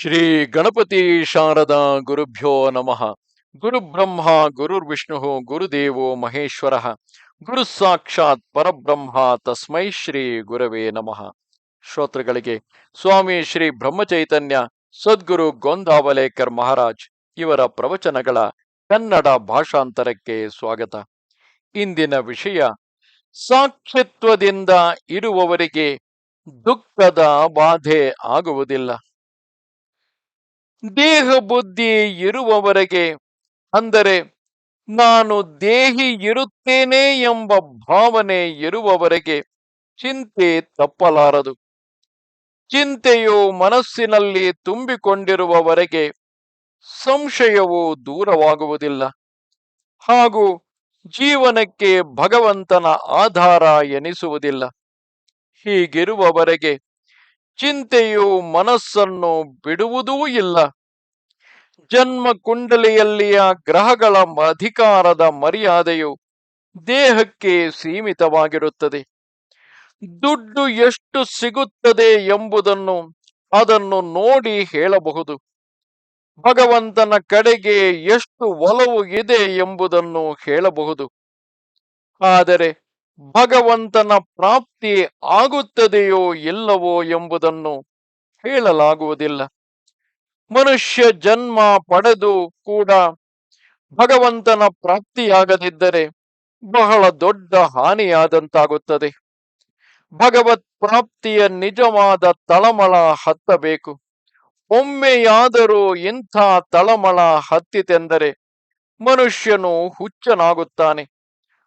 ಶ್ರೀ ಗಣಪತಿ ಶಾರದಾ ಗುರುಭ್ಯೋ ನಮಃ. ಗುರು ಬ್ರಹ್ಮ ಗುರುರ್ವಿಷ್ಣು ಗುರುದೇವೋ ಮಹೇಶ್ವರ. ಗುರು ಸಾಕ್ಷಾತ್ ಪರಬ್ರಹ್ಮ, ತಸ್ಮೈ ಶ್ರೀ ಗುರವೇ ನಮಃ. ಶ್ರೋತೃಗಳಿಗೆ, ಸ್ವಾಮಿ ಶ್ರೀ ಬ್ರಹ್ಮಚೈತನ್ಯ, ಸದ್ಗುರು ಗೊಂದಾವಲೇಕರ್ ಮಹಾರಾಜ್ ಇವರ ಪ್ರವಚನಗಳ ಕನ್ನಡ ಭಾಷಾಂತರಕ್ಕೆ ಸ್ವಾಗತ. ಇಂದಿನ ವಿಷಯ, ಸಾಕ್ಷಿತ್ವದಿಂದ ಇರುವವರಿಗೆ ದುಃಖದ ಬಾಧೆ ಆಗುವುದಿಲ್ಲ. ದೇಹ ಬುದ್ಧಿ ಇರುವವರೆಗೆ ಅಂದರೆ ನಾನು ದೇಹಿ ಇರುತ್ತೇನೆ ಎಂಬ ಭಾವನೆ ಇರುವವರೆಗೆ ಚಿಂತೆ ತಪ್ಪಲಾರದು. ಚಿಂತೆಯು ಮನಸ್ಸಿನಲ್ಲಿ ತುಂಬಿಕೊಂಡಿರುವವರೆಗೆ ಸಂಶಯವು ದೂರವಾಗುವುದಿಲ್ಲ. ಹಾಗೂ ಜೀವನಕ್ಕೆ ಭಗವಂತನ ಆಧಾರ ಎನಿಸುವುದಿಲ್ಲ. ಹೀಗಿರುವವರೆಗೆ ಚಿಂತೆಯು ಮನಸ್ಸನ್ನು ಬಿಡುವುದೂ ಇಲ್ಲ. ಜನ್ಮ ಕುಂಡಲಿಯಲ್ಲಿಯ ಗ್ರಹಗಳ ಅಧಿಕಾರದ ಮರ್ಯಾದೆಯು ದೇಹಕ್ಕೆ ಸೀಮಿತವಾಗಿರುತ್ತದೆ. ದುಡ್ಡು ಎಷ್ಟು ಸಿಗುತ್ತದೆ ಎಂಬುದನ್ನು ಅದನ್ನು ನೋಡಿ ಹೇಳಬಹುದು. ಭಗವಂತನ ಕಡೆಗೆ ಎಷ್ಟು ಒಲವು ಇದೆ ಎಂಬುದನ್ನು ಹೇಳಬಹುದು. ಆದರೆ ಭಗವಂತನ ಪ್ರಾಪ್ತಿ ಆಗುತ್ತದೆಯೋ ಇಲ್ಲವೋ ಎಂಬುದನ್ನು ಹೇಳಲಾಗುವುದಿಲ್ಲ. ಮನುಷ್ಯ ಜನ್ಮ ಪಡೆದು ಕೂಡ ಭಗವಂತನ ಪ್ರಾಪ್ತಿಯಾಗದಿದ್ದರೆ ಬಹಳ ದೊಡ್ಡ ಹಾನಿಯಾದಂತಾಗುತ್ತದೆ. ಭಗವತ್ ಪ್ರಾಪ್ತಿಯ ನಿಜವಾದ ತಳಮಳ ಹತ್ತಬೇಕು. ಒಮ್ಮೆಯಾದರೂ ಇಂಥ ತಳಮಳ ಹತ್ತಿತೆಂದರೆ ಮನುಷ್ಯನು ಹುಚ್ಚನಾಗುತ್ತಾನೆ.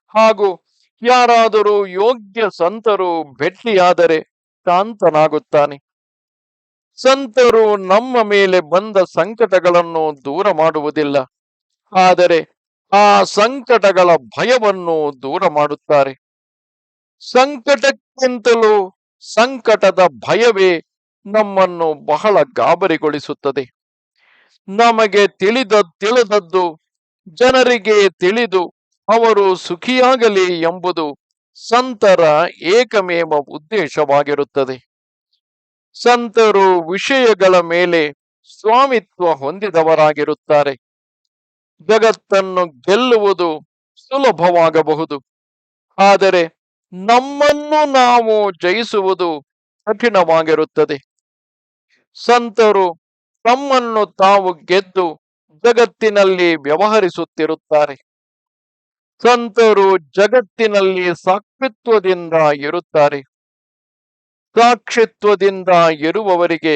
ಹಾಗೂ ಯಾರಾದರೂ ಯೋಗ್ಯ ಸಂತರು ಭೆಟ್ಟಿಯಾದರೆ ಶಾಂತನಾಗುತ್ತಾನೆ. ಸಂತರು ನಮ್ಮ ಮೇಲೆ ಬಂದ ಸಂಕಟಗಳನ್ನು ದೂರ ಮಾಡುವುದಿಲ್ಲ. ಆದರೆ ಆ ಸಂಕಟಗಳ ಭಯವನ್ನು ದೂರ ಮಾಡುತ್ತಾರೆ. ಸಂಕಟಕ್ಕಿಂತಲೂ ಸಂಕಟದ ಭಯವೇ ನಮ್ಮನ್ನು ಬಹಳ ಗಾಬರಿಗೊಳಿಸುತ್ತದೆ. ನಮಗೆ ತಿಳಿದ ತಿಳಿದದ್ದು ಜನರಿಗೆ ತಿಳಿದು ಅವರು ಸುಖಿಯಾಗಲಿ ಎಂಬುದು ಸಂತರ ಏಕಮೇವ ಉದ್ದೇಶವಾಗಿರುತ್ತದೆ. ಸಂತರು ವಿಷಯಗಳ ಮೇಲೆ ಸ್ವಾಮಿತ್ವ ಹೊಂದಿದವರಾಗಿರುತ್ತಾರೆ. ಜಗತ್ತನ್ನು ಗೆಲ್ಲುವುದು ಸುಲಭವಾಗಬಹುದು. ಆದರೆ ನಮ್ಮನ್ನು ನಾವು ಜಯಿಸುವುದು ಕಠಿಣವಾಗಿರುತ್ತದೆ. ಸಂತರು ತಮ್ಮನ್ನು ತಾವು ಗೆದ್ದು ಜಗತ್ತಿನಲ್ಲಿ ವ್ಯವಹರಿಸುತ್ತಿರುತ್ತಾರೆ. ಸಂತರು ಜಗತ್ತಿನಲ್ಲಿ ಸಾಕ್ಷಿತ್ವದಿಂದ ಇರುತ್ತಾರೆ. ಸಾಕ್ಷಿತ್ವದಿಂದ ಇರುವವರಿಗೆ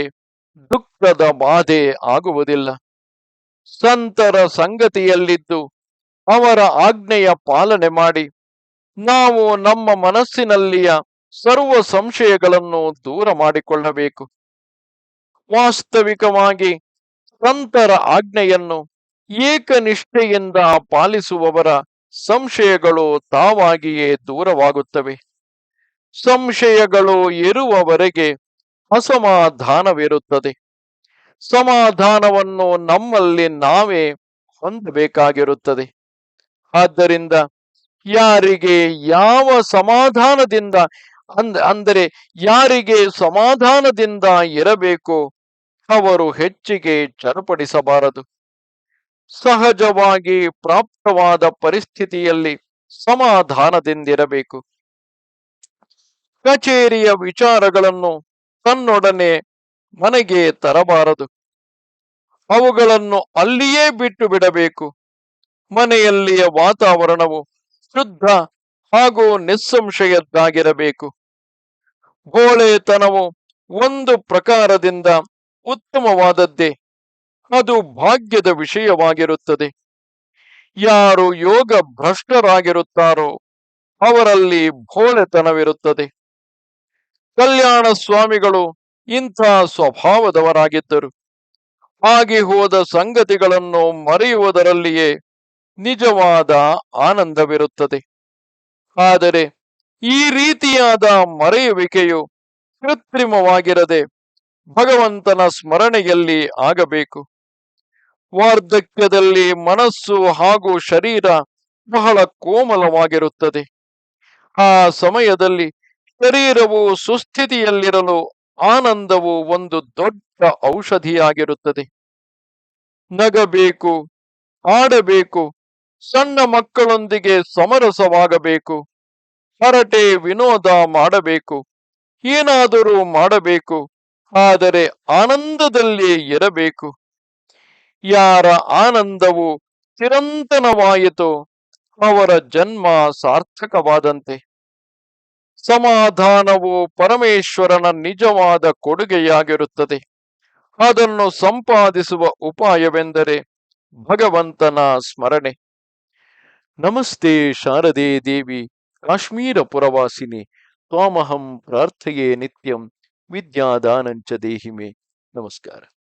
ದುಃಖದ ಬಾಧೆ ಆಗುವುದಿಲ್ಲ. ಸಂತರ ಸಂಗತಿಯಲ್ಲಿದ್ದು ಅವರ ಆಜ್ಞೆಯ ಪಾಲನೆ ಮಾಡಿ, ನಾವು ನಮ್ಮ ಮನಸ್ಸಿನಲ್ಲಿಯ ಸರ್ವ ಸಂಶಯಗಳನ್ನು ದೂರ ಮಾಡಿಕೊಳ್ಳಬೇಕು. ವಾಸ್ತವಿಕವಾಗಿ ಸಂತರ ಆಜ್ಞೆಯನ್ನು ಏಕನಿಷ್ಠೆಯಿಂದ ಪಾಲಿಸುವವರ ಸಂಶಯಗಳು ತಾವಾಗಿಯೇ ದೂರವಾಗುತ್ತವೆ. ಸಂಶಯಗಳು ಇರುವವರೆಗೆ ಅಸಮಾಧಾನವಿರುತ್ತದೆ. ಸಮಾಧಾನವನ್ನು ನಮ್ಮಲ್ಲಿ ನಾವೇ ಹೊಂದಬೇಕಾಗಿರುತ್ತದೆ. ಆದ್ದರಿಂದ ಯಾರಿಗೆ ಯಾವ ಸಮಾಧಾನದಿಂದ ಅಂದ, ಅಂದರೆ ಯಾರಿಗೆ ಸಮಾಧಾನದಿಂದ ಇರಬೇಕು ಅವರು ಹೆಚ್ಚಿಗೆ ಚರಪಡಿಸಬಾರದು. ಸಹಜವಾಗಿ ಪ್ರಾಪ್ತವಾದ ಪರಿಸ್ಥಿತಿಯಲ್ಲಿ ಸಮಾಧಾನದಿಂದಿರಬೇಕು. ಕಚೇರಿಯ ವಿಚಾರಗಳನ್ನು ತನ್ನೊಡನೆ ಮನೆಗೆ ತರಬಾರದು. ಅವುಗಳನ್ನು ಅಲ್ಲಿಯೇ ಬಿಟ್ಟು ಬಿಡಬೇಕು. ಮನೆಯಲ್ಲಿಯ ವಾತಾವರಣವು ಶುದ್ಧ ಹಾಗೂ ನಿಸ್ಸಂಶಯದ್ದಾಗಿರಬೇಕು. ಗೋಳೆತನವು ಒಂದು ಪ್ರಕಾರದಿಂದ ಉತ್ತಮವಾದದ್ದೇ. ಅದು ಭಾಗ್ಯದ ವಿಷಯವಾಗಿರುತ್ತದೆ. ಯಾರು ಯೋಗ ಭ್ರಷ್ಟರಾಗಿರುತ್ತಾರೋ ಅವರಲ್ಲಿ ಭೋಳೆತನವಿರುತ್ತದೆ. ಕಲ್ಯಾಣ ಸ್ವಾಮಿಗಳು ಇಂಥ ಸ್ವಭಾವದವರಾಗಿದ್ದರು. ಆಗಿ ಹೋದ ಸಂಗತಿಗಳನ್ನು ಮರೆಯುವುದರಲ್ಲಿಯೇ ನಿಜವಾದ ಆನಂದವಿರುತ್ತದೆ. ಆದರೆ ಈ ರೀತಿಯಾದ ಮರೆಯುವಿಕೆಯು ಕೃತ್ರಿಮವಾಗಿರದೆ ಭಗವಂತನ ಸ್ಮರಣೆಯಲ್ಲಿ ಆಗಬೇಕು. ವಾರ್ಧಕ್ಯದಲ್ಲಿ ಮನಸ್ಸು ಹಾಗೂ ಶರೀರ ಬಹಳ ಕೋಮಲವಾಗಿರುತ್ತದೆ. ಆ ಸಮಯದಲ್ಲಿ ಶರೀರವು ಸುಸ್ಥಿತಿಯಲ್ಲಿರಲು ಆನಂದವು ಒಂದು ದೊಡ್ಡ ಔಷಧಿಯಾಗಿರುತ್ತದೆ. ನಗಬೇಕು ಆಡಬೇಕು ಸಣ್ಣ ಮಕ್ಕಳೊಂದಿಗೆ ಸಮರಸವಾಗಬೇಕು, ಹರಟೆ ವಿನೋದ ಮಾಡಬೇಕು, ಏನಾದರೂ ಮಾಡಬೇಕು, ಆದರೆ ಆನಂದದಲ್ಲಿ ಇರಬೇಕು. ಯಾರ ಆನಂದವು ಚಿರಂತನವಾಯಿತು, ಅವರ ಜನ್ಮ ಸಾರ್ಥಕವಾದಂತೆ. ಸಮಾಧಾನವು ಪರಮೇಶ್ವರನ ನಿಜವಾದ ಕೊಡುಗೆಯಾಗಿರುತ್ತದೆ. ಅದನ್ನು ಸಂಪಾದಿಸುವ ಉಪಾಯವೆಂದರೆ ಭಗವಂತನ ಸ್ಮರಣೆ. ನಮಸ್ತೆ ಶಾರದೆ ದೇವಿ, ಕಾಶ್ಮೀರ ಪುರವಾಸಿನಿ, ತ್ವಾಮಹಂ ಪ್ರಾರ್ಥೆಯೇ ನಿತ್ಯಂ ವಿದ್ಯಾದಾನಂಚ ದೇಹಿಮೆ. ನಮಸ್ಕಾರ.